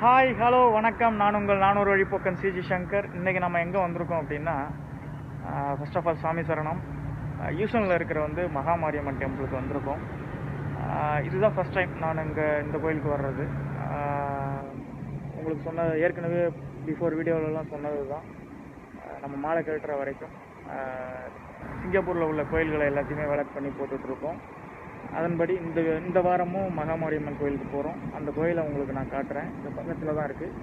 Hi hello வணக்கம். நான் உங்கள் நானூறு வழிப்போக்கன் சிஜி சங்கர் இன்றைக்கி நம்ம எங்கே வந்திருக்கோம் அப்படின்னா ஃபர்ஸ்ட் ஆஃப் ஆல் சாமி சரணம். யூசனில் இருக்கிற வந்து மகாமாரியம்மன் டெம்பிளுக்கு வந்திருக்கோம். இதுதான் ஃபஸ்ட் டைம் நான் இங்கே இந்த கோயிலுக்கு வர்றது. உங்களுக்கு சொன்ன ஏற்கனவே பிஃபோர் வீடியோவிலலாம் சொன்னது தான் நம்ம மாலை கழட்டுற வரைக்கும் சிங்கப்பூரில் உள்ள கோயில்களை எல்லாத்தையுமே விளக்கு பண்ணி போட்டுட்ருக்கோம். அதன்படி இந்த இந்த வாரமும் மகாமாரியம்மன் கோயிலுக்கு போகிறோம் அந்த கோயிலை உங்களுக்கு நான் காட்டுறேன். இந்த பக்கத்தில் தான் இருக்குது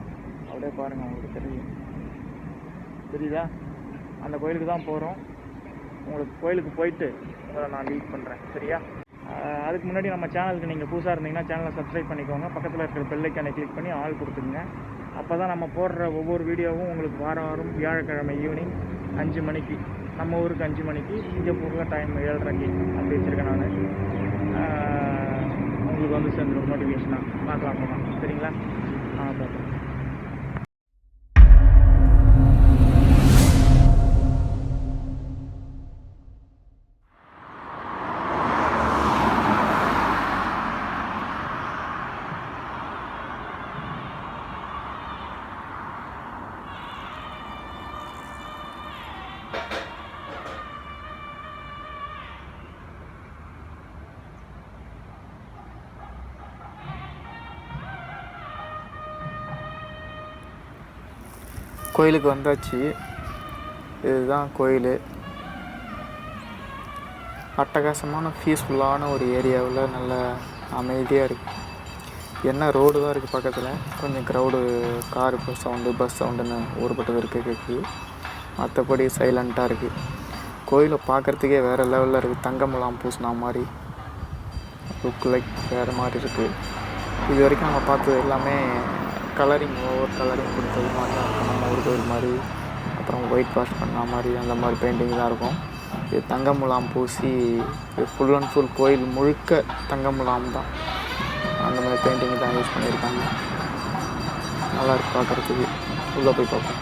அப்படியே பாருங்கள் உங்களுக்கு தெரியும். தெரியுதா அந்த கோயிலுக்கு தான் போகிறோம் உங்களுக்கு கோயிலுக்கு போயிட்டு உங்களை நான் லீட் பண்ணுறேன் சரியா? அதுக்கு முன்னாடி நம்ம சேனலுக்கு நீங்கள் புதுசாக இருந்தீங்கன்னா சேனலை சப்ஸ்கிரைப் பண்ணிக்கோங்க. பக்கத்தில் இருக்கிற பெல்லைக்கானை கிளிக் பண்ணி ஆள் கொடுத்துருங்க அப்போ தான் நம்ம போடுற ஒவ்வொரு வீடியோவும் உங்களுக்கு வாரம் வாரம் வியாழக்கிழமை ஈவினிங் அஞ்சு மணிக்கு நம்ம ஊருக்கு அஞ்சு மணிக்கு சிங்கப்பூரில் டைம் ஏழரைக்கு. அப்படி வச்சுருக்கேன் நான். உங்களுக்கு வந்து சேர்ந்துடும் நோட்டிஃபிகேஷனாக பார்க்கலாம் போகலாம் சரிங்களா? ஆ பார்க்கலாம் கோயிலுக்கு வந்தாச்சு. இதுதான் கோயில். அட்டகாசமான பீஸ்ஃபுல்லான ஒரு ஏரியாவில் நல்ல அமைதியாக இருக்குது என்ன ரோடு தான் இருக்குது பக்கத்தில்? கொஞ்சம் crowd car bus sound bus சவுண்டுன்னு ஊர்பட்டது இருக்குது கேட்குது மற்றபடி சைலண்ட்டாக இருக்குது கோயிலை பார்க்குறதுக்கே வேறு லெவலில் இருக்குது தங்கமுலாம் பூசினா மாதிரி. லுக் லைக் வேறு மாதிரி இருக்குது இது வரைக்கும் நம்ம பார்த்தது எல்லாமே கலரிங் ஓவர் கலரிங் கொடுத்தது மாதிரி தான் இருக்கும். நம்ம ஊர் கோயில் மாதிரி அப்புறம் ஒயிட் வாஷ் பண்ண மாதிரி அந்த மாதிரி பெயிண்டிங் தான் இருக்கும். இது தங்க முலாம் பூசி ஃபுல் அண்ட் ஃபுல் கோயில் முழுக்க தங்க முலாம் தான். அந்த மாதிரி பெயிண்டிங் தான் யூஸ் பண்ணியிருக்காங்க. நல்லா இருக்கு பார்க்குறதுக்கு உள்ளே போய் பார்ப்போம்.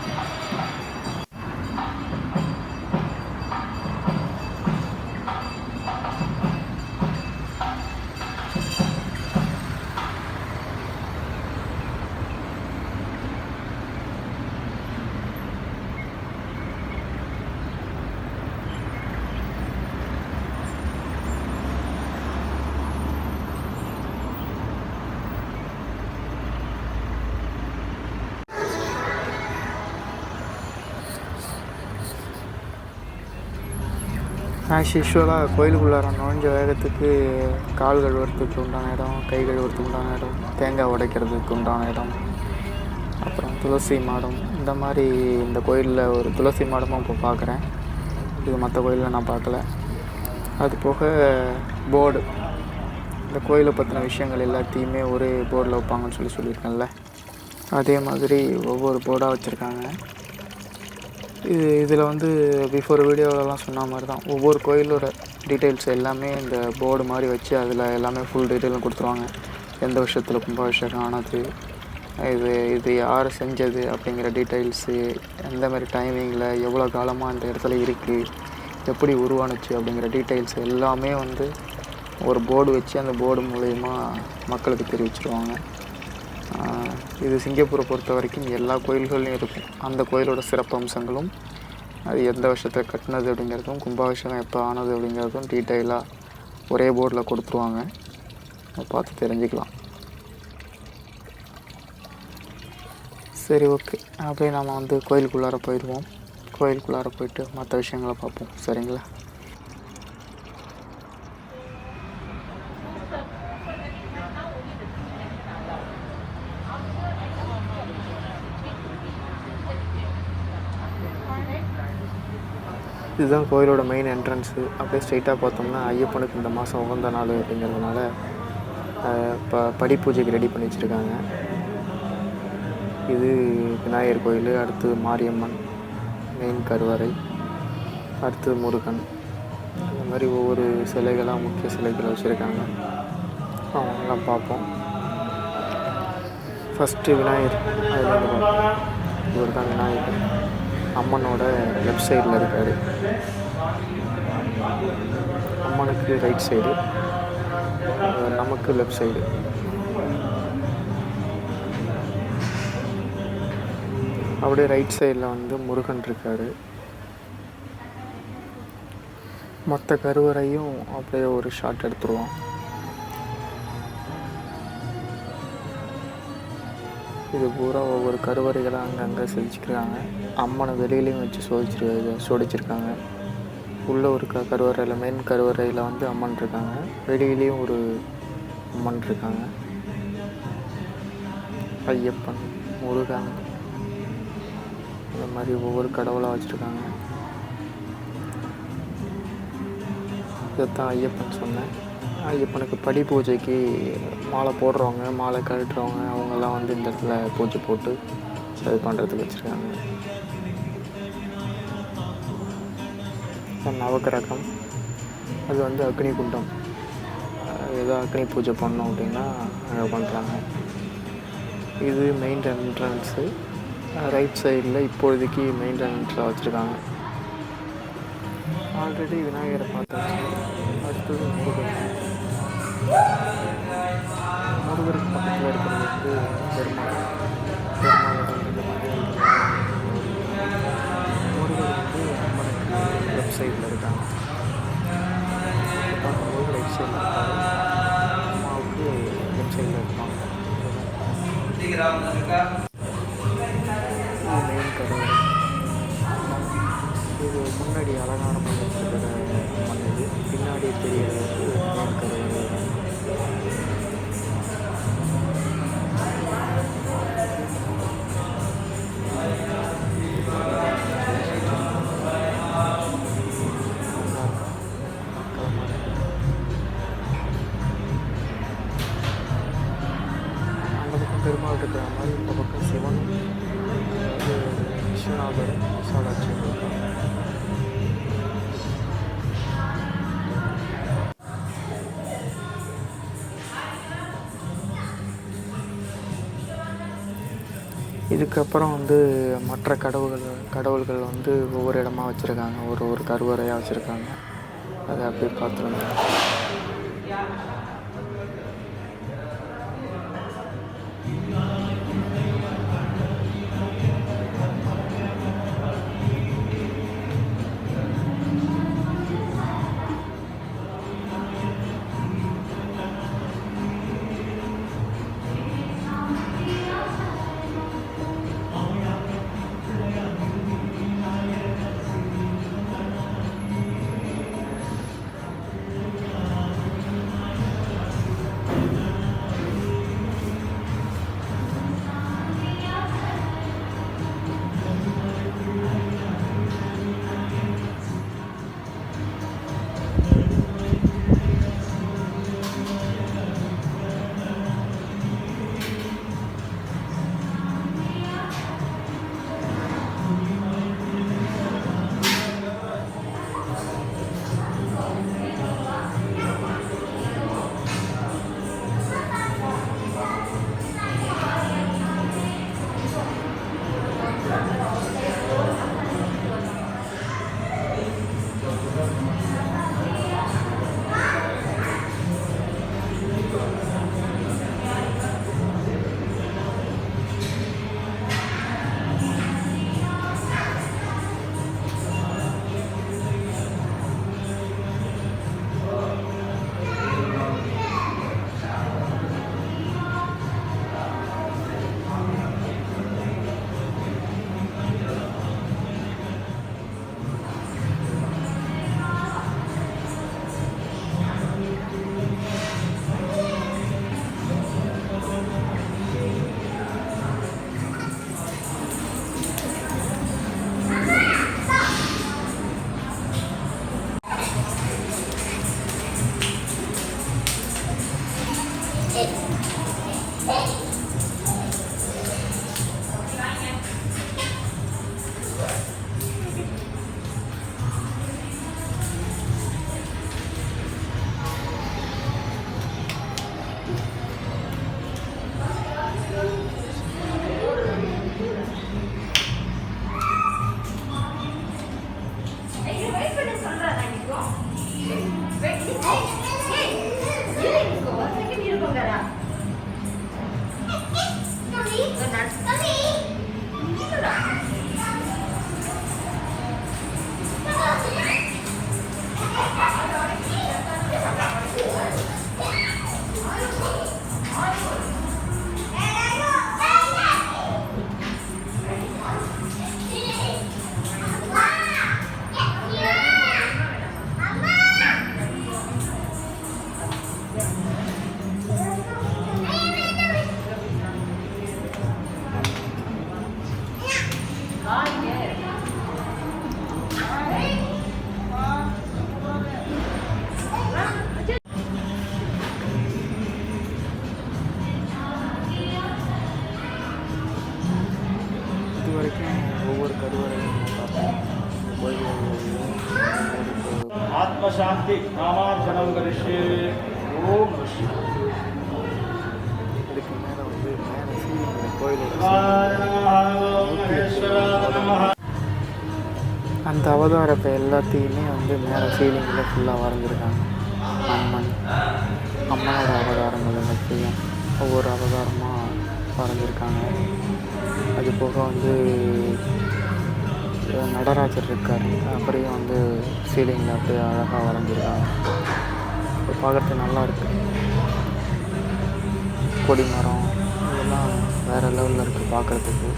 ஆஸ் யூஷுவலாக கோயிலுக்குள்ளார நுழைஞ்ச வேகத்துக்கு கால் கழுவுறதுக்கு உண்டான இடம் கை கழுவுறதுக்கு உண்டான இடம் தேங்காய் உடைக்கிறதுக்கு உண்டான இடம் அப்புறம் துளசி மாடம் இந்த மாதிரி இந்த கோயிலில் ஒரு துளசி மாடமும் இப்போ பார்க்குறேன் இது மற்ற கோயிலில் நான் பார்க்கல அது போக போர்டு இந்த கோயிலை பற்றின விஷயங்கள் எல்லாத்தையுமே ஒரே போர்டில் வைப்பாங்கன்னு சொல்லி சொல்லியிருக்கேன்ல அதே மாதிரி ஒவ்வொரு போர்டாக வச்சுருக்காங்க இது இதில் வந்து பிஃபோர் வீடியோவிலலாம் சொன்ன மாதிரி தான் ஒவ்வொரு கோயிலோட டீட்டெயில்ஸ் எல்லாமே இந்த போர்டு மாதிரி வச்சு அதில் எல்லாமே ஃபுல் டீட்டெயிலும் கொடுத்துருவாங்க. எந்த வருஷத்தில் கும்பாபிஷேகம் ஆனது இது இது யார் செஞ்சது அப்படிங்கிற டீட்டெயில்ஸு எந்த மாதிரி டைமிங்கில் எவ்வளோ காலமாக அந்த இடத்துல இருக்குது எப்படி உருவானுச்சு அப்படிங்கிற டீட்டெயில்ஸ் எல்லாமே வந்து ஒரு போர்டு வச்சு அந்த போர்டு மூலயமா மக்களுக்கு தெரிவிச்சிருவாங்க. இது சிங்கப்பூரை பொறுத்த வரைக்கும் எல்லா கோயில்கள்லையும் இருக்கும். அந்த கோயிலோட சிறப்பம்சங்களும் அது எந்த வருஷத்தில் கட்டினது அப்படிங்கிறதும் கும்பாபிஷேகம் எப்போ ஆனது அப்படிங்கிறதும் டீட்டெயிலாக ஒரே போர்டில் கொடுத்துருவாங்க. நம்ம பார்த்து தெரிஞ்சுக்கலாம். சரி ஓகே அப்படியே நம்ம வந்து கோயிலுக்குள்ளார போயிடுவோம். கோயிலுக்குள்ளார போயிட்டு மற்ற விஷயங்களை பார்ப்போம். சரிங்களா? இதுதான் கோயிலோட மெயின் என்ட்ரன்ஸு அப்படியே ஸ்ட்ரைட்டாக பார்த்தோம்னா ஐயப்பனுக்கு இந்த மாதம் உகந்த நாள் அப்படிங்கிறதுனால இப்போ ப படி பூஜைக்கு ரெடி பண்ணி வச்சுருக்காங்க. இது விநாயகர் கோயில் அடுத்து மாரியம்மன் மெயின் கருவறை அடுத்து முருகன். இந்த மாதிரி ஒவ்வொரு சிலைகளாக முக்கிய சிலைகளை வச்சுருக்காங்க. அவங்களாம் பார்ப்போம். ஃபஸ்ட்டு விநாயகர் அதில் இவர் தான் விநாயகர். அம்மனோட லெஃப்ட் சைடில் இருக்கார். அம்மனுக்கு ரைட் சைடு நமக்கு லெஃப்ட் சைடு அப்படியே ரைட் சைடில் வந்து முருகன் இருக்கார். மற்ற கருவறையும் அப்படியே ஒரு ஷாட் எடுத்துருவோம் இது பூரா ஒவ்வொரு கருவறைகளாக அங்கங்கே செதுச்சிருக்காங்க அம்மனை வெளியிலையும் வச்சு சோதிச்சிரு சோடிச்சிருக்காங்க உள்ளே ஒரு க கருவறையில் மெயின் கருவறையில் வந்து அம்மன் இருக்காங்க. வெளியிலையும் ஒரு அம்மன் இருக்காங்க. ஐயப்பன் முருகன் இந்த மாதிரி ஒவ்வொரு கடவுளாக வச்சுருக்காங்க. இதைத்தான் ஐயப்பன் சொன்னேன். ஐயப்பனுக்கு படி பூஜைக்கு மாலை போடுறவங்க மாலை கழட்டுறவங்க அவங்கெல்லாம் வந்து இந்த இடத்துல பூஜை போட்டு இது பண்ணுறதுக்கு வச்சுருக்காங்க. நவக்கிரகம் அது வந்து அக்னி குண்டம். ஏதோ அக்னி பூஜை பண்ணோம் அப்படின்னா அங்கே பண்ணுறாங்க இது மெயின் என்ட்ரன்ஸு ரைட் சைடில் இப்போதைக்கு மெயின் என்ட்ரன்ஸில் வச்சுருக்காங்க. ஆல்ரெடி விநாயகரை பார்த்தாச்சு. அடுத்தது முருகருக்கு பக்கத்தில் இருக்கிறது வந்து பெருமாள். பெருமாள் இந்த மாதிரி முருகர் வந்து அம்மனுக்கு லெஃப்ட் சைடில் இருக்காங்க ரைட் சைடில் அம்மாவுக்கு லெஃப்ட் சைடில் இருப்பாங்க இது மெயின் இது முன்னாடி அலங்காரம் பண்ணி வச்சிருக்கிற இது பின்னாடி தெரியறது மெயின் அந்த இருக்கிற மாதிரி இந்த பக்கம் சிவன் அதாவது விஸ்வநாதர் விசாலாட்சி இதுக்கப்புறம் வந்து மற்ற கடவுள்கள் கடவுள்கள் வந்து ஒவ்வொரு இடமா வச்சுருக்காங்க. ஒரு ஒரு கருவறையாக வச்சுருக்காங்க. அதை அப்படியே பார்த்துருங்க ஒவ்வொரு கருவறையும் ஆத்மசாந்தி நாமார்ச்சனம் கரிஷே ஓம் இதுக்கு மேலே வந்து மேலே கோயிலோட அந்த அவதாரத்தை எல்லாத்தையுமே வந்து மேலே சீலிங்கில் ஃபுல்லாக வரைஞ்சிருக்காங்க. அம்மன் அம்மனோட அவதாரங்கள் எல்லாத்தையும் ஒவ்வொரு அவதாரமாக வரைஞ்சிருக்காங்க. அது போக வந்து நடராஜர் இருக்கார். அப்படியே வந்து சீலிங்கில் அப்படியே அழகாக வரைஞ்சிருக்காங்க. பார்க்குறதுக்கு நல்லா இருக்குது கொடி மரம் இதெல்லாம் வேறு லெவலில் இருக்குது பார்க்குறதுக்கு.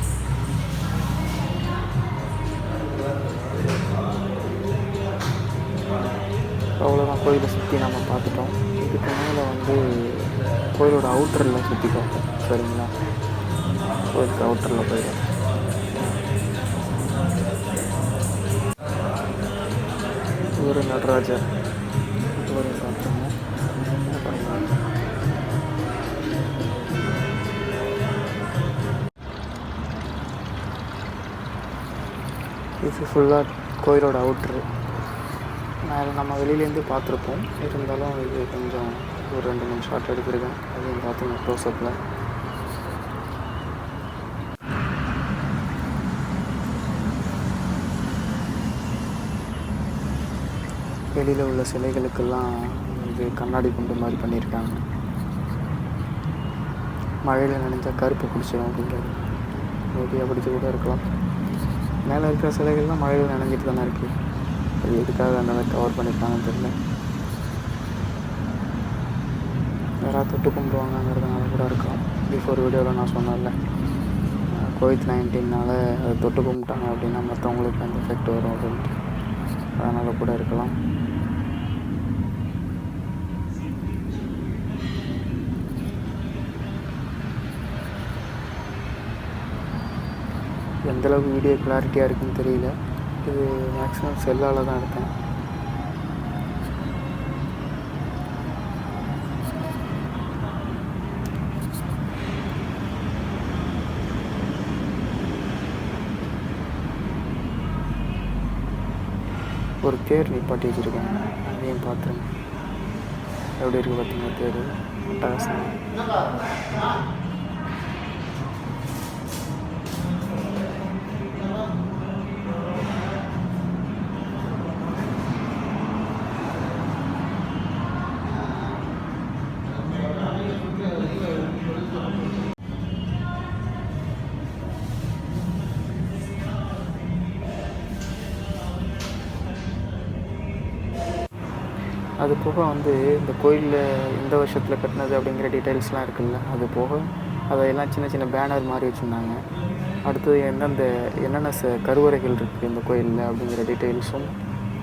அவ்வளோதான் கோயிலை சுற்றி நம்ம பார்த்துட்டோம். இதுக்கு மேலே வந்து கோயிலோட அவுட்டரில் சுற்றி பார்ப்போம். சரிங்களா? கோயிலுக்கு அவுட்டரில் போயிடும் ஒரு நடராஜர் ஒரு பார்த்தோம் அப்புறம் இது ஃபுல்லாக கோயிலோட அவுட்ரு நான் நம்ம வெளியிலேருந்து பார்த்துருப்போம். இருந்தாலும் இது கொஞ்சம் ஒரு ரெண்டு மூணு ஷாட் எடுத்திருக்கேன். அதையும் பார்த்துங்க க்ளோஸ்அப்பில் வெளியில் உள்ள சிலைகளுக்கெல்லாம் இது கண்ணாடி குண்டு மாதிரி பண்ணியிருக்காங்க. மழையில் நினைஞ்சால் கருப்பு குடிச்சிடும் அப்படின்றது. மேபி பிடிச்சி கூட இருக்கலாம். மேலே இருக்கிற சிலைகள்லாம் மழையில் நனைஞ்சிட்டு தானே இருக்குது அது எதுக்காக அந்த மாதிரி கவர் பண்ணியிருக்காங்கன்னு தெரியல. யாராவது தொட்டு கும்பிடுவாங்கங்கிறதுனால கூட இருக்கலாம். பிஃபோர் வீடியோவில் நான் சொன்னதில்ல கோவிட் நைன்டீனால் அதை தொட்டு கும்பிட்டாங்க அப்படின்னா மற்றவங்களுக்கு அந்த எஃபெக்ட் வரும் அப்படின்ட்டு. அதனால் கூட இருக்கலாம். எந்தளவுக்கு வீடியோ கிளாரிட்டியாக இருக்குன்னு தெரியல. இது மேக்ஸிமம் செல்லால் தான் எடுத்தேன். ஒரு தேர் நிப்பாட்டி வச்சுருக்கேன். அதையும் பார்த்துருங்க. எப்படி இருக்குது பார்த்தீங்கன்னா தேர்? அட்டகாசம். அது போக வந்து இந்த கோயிலில் இந்த வருஷத்தில் கட்டினது அப்படிங்கிற டீட்டெயில்ஸ்லாம் இருக்குல்ல அது போக அதையெல்லாம் சின்ன சின்ன பேனர் மாதிரி வச்சுருந்தாங்க. அடுத்தது எந்தெந்த என்னென்ன ச கருவறைகள் இருக்குது இந்த கோயிலில் அப்படிங்கிற டீட்டெயில்ஸும்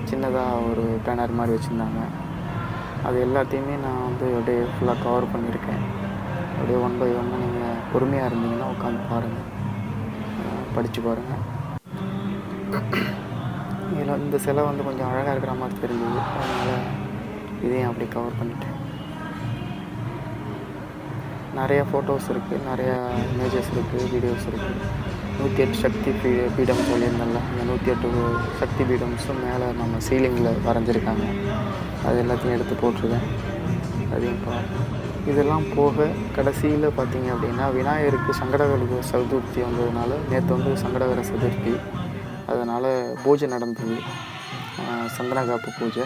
சின்னதாக ஒரு பேனர் மாதிரி வச்சுருந்தாங்க. அது எல்லாத்தையுமே நான் வந்து அப்படியே ஃபுல்லாக கவர் பண்ணியிருக்கேன். அப்படியே ஒன் பை ஒன்று நீங்கள் பொறுமையாக இருந்தீங்கன்னா உட்காந்து பாருங்கள் படித்து பாருங்கள் இதில் இந்த சிலை வந்து கொஞ்சம் அழகாக இருக்கிற மாதிரி தெரிஞ்சது. அதனால் இதையும் அப்படி கவர் பண்ணிட்டேன். நிறையா ஃபோட்டோஸ் இருக்குது நிறையா இமேஜஸ் இருக்குது வீடியோஸ் இருக்குது நூற்றி எட்டு சக்தி பீ பீடம் சொல்லியிருந்தேன்ல அந்த நூற்றி எட்டு சக்தி பீடம்ஸும் மேலே நம்ம சீலிங்கில் வரைஞ்சிருக்காங்க. அது எல்லாத்தையும் எடுத்து போட்டிருக்கேன். அதையும் இதெல்லாம் போக கடைசியில் பார்த்தீங்க அப்படின்னா விநாயகருக்கு சங்கடகர சதுர்த்தி வந்ததுனால நேற்று வந்து சங்கடகர சதுர்த்தி. அதனால் பூஜை நடந்தது. சந்தன காப்பு பூஜை.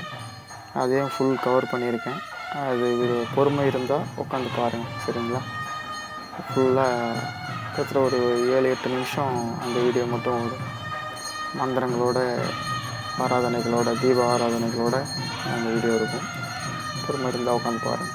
அதையும் ஃபுல் கவர் பண்ணியிருக்கேன். அது ஒரு பொறுமை இருந்தால் உட்காந்து பாருங்கள் சரிங்களா? ஃபுல்லாக கிட்டத்தட்ட ஒரு ஏழு எட்டு நிமிஷம் அந்த வீடியோ மட்டும் வரும் மந்திரங்களோட ஆராதனைகளோட தீப ஆராதனைகளோட அந்த வீடியோ இருக்கும். பொறுமை இருந்தால் உட்காந்து பாருங்கள்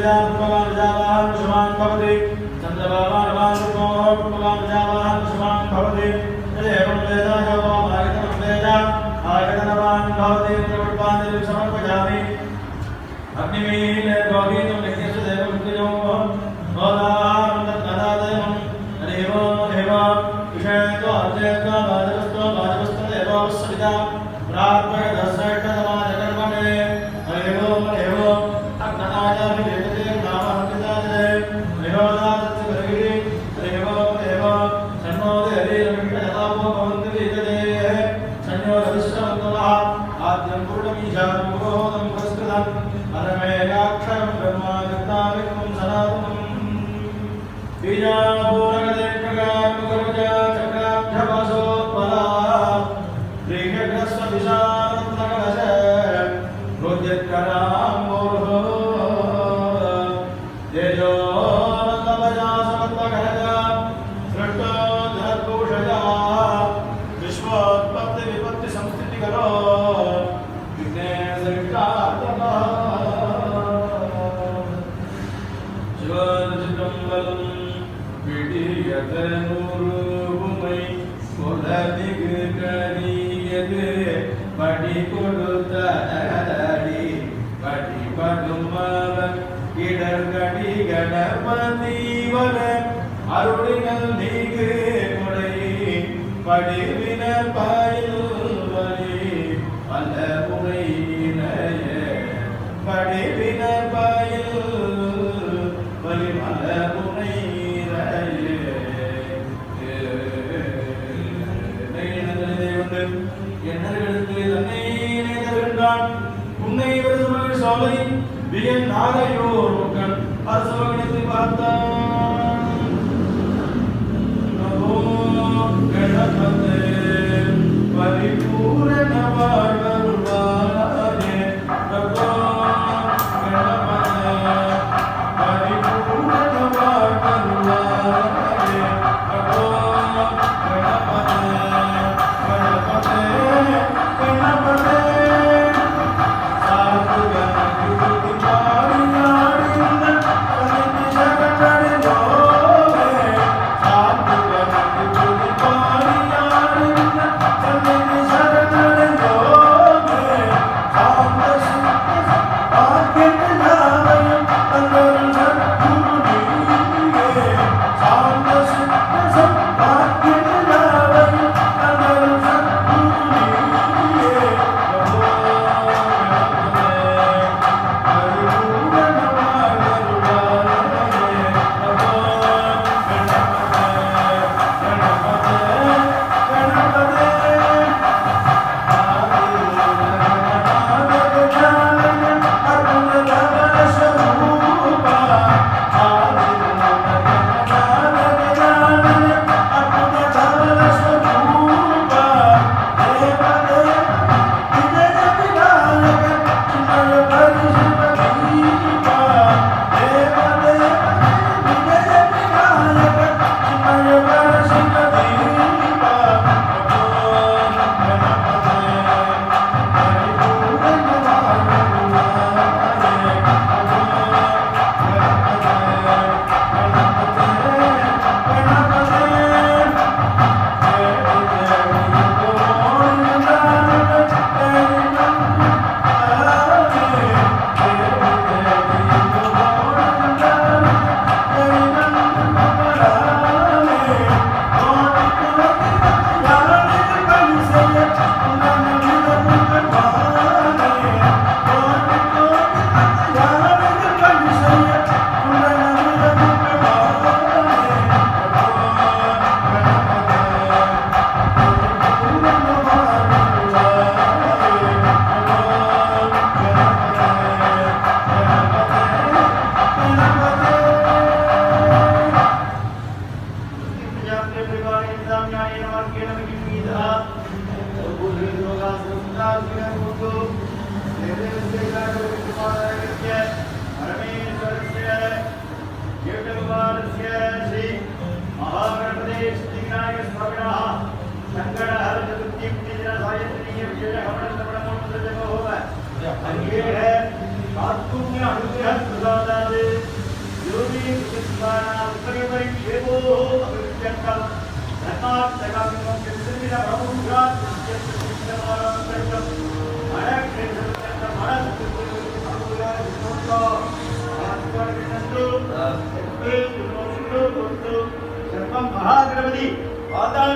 वेदान् भगवान् जावाहं सुमान् भवति चन्द्रभावान् रूपोः जावाहं सुमान् भवति तदेवं वेद यवामागतमं वेद आगतनवान् भवति प्रकल्पान् समर्पयामि अग्निमीन गौरीतं नित्यस्य देवं कृजो गोदां तत्नदादेवं हरिवो देव विषयतो अध्ययतो वाजवस्तो वाजवस्तो देवोस्सविता प्राप्य धन्योदृष्टवन्तः आद्यं पूर्णमीशानं गुरोदं पुरस्कृतम् अनमेकाक्षरं ब्रह्मागतामिकं सनातनम् बीजापूरगते प्रकारमुखरुजा என்னர்களுக்கு தன்னை நினைத்தவென்றான் உன்னை வருதுமகள் சோலை வியன் நாகையோர் மக்கள் அரசவகணித்து பார்த்தான். நமோ கணபதே மகாதிரபதி பாதாள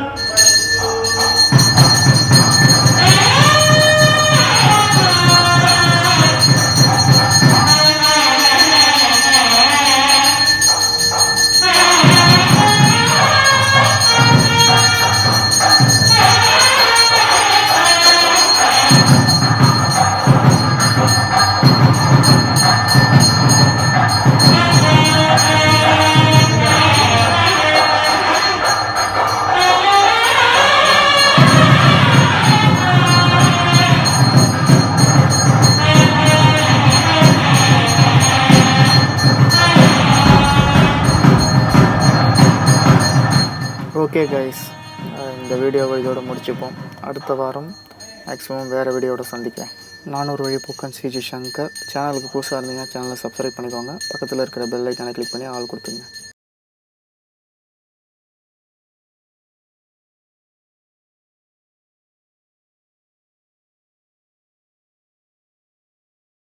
ஓகே கைஸ் இந்த வீடியோவை இதோட முடிச்சுப்போம். அடுத்த வாரம் மேக்ஸிமம் வேறு வீடியோட சந்திக்கிறேன். நானூறு வழிபோக்கன் சிஜி சங்கர். சேனலுக்கு புதுசாக இருந்தீங்கன்னா சேனலை சப்ஸ்கிரைப் பண்ணிக்கோங்க. பக்கத்தில் இருக்கிற பெல் ஐக்கானை கிளிக் பண்ணி ஆள் கொடுத்துங்க